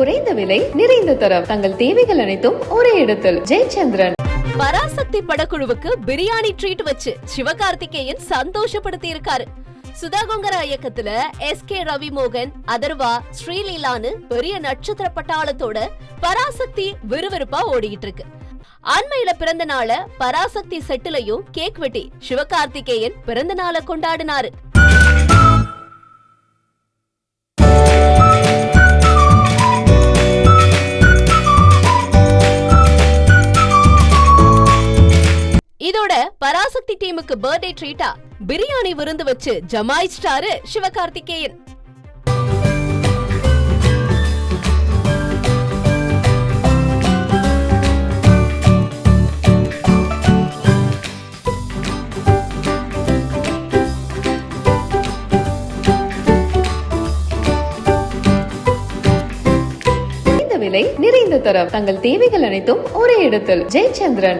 குறைந்த விலை நிறைந்த தரம். தங்கள் தேவைகள் அனைத்தும் ஒரே இடத்தில். ஜெயச்சந்திரன். பராசக்தி படக்குழுவுக்கு பிரியாணி ட்ரீட் வச்சு சிவகார்த்திகேயன் சந்தோஷப்படுத்தி இருக்காரு சுதாகங்கரா இயக்கத்துல எஸ் கே ரவி மோகன் அதர்வா ஸ்ரீலீலான்னு பெரிய நட்சத்திர பட்டாளத்தோட பராசக்தி விறுவிறுப்பா ஓடிக்கிட்டு இருக்கு அண்மையில பிறந்த நாள பராசக்தி செட்டுலையும் கேக் வெட்டி சிவகார்த்திகேயன் பிறந்த நாளை கொண்டாடினாரு. இதோட பராசக்தி டீமுக்கு பர்த்டே ட்ரீட்டா பிரியாணி விருந்து வச்சு ஜமாயிச்சிட்டாரு சிவகார்த்திகேயன். விலை நிறைந்த தரம். தங்கள் தேவைகள் அனைத்தும் ஒரே இடத்தில். ஜெயச்சந்திரன்.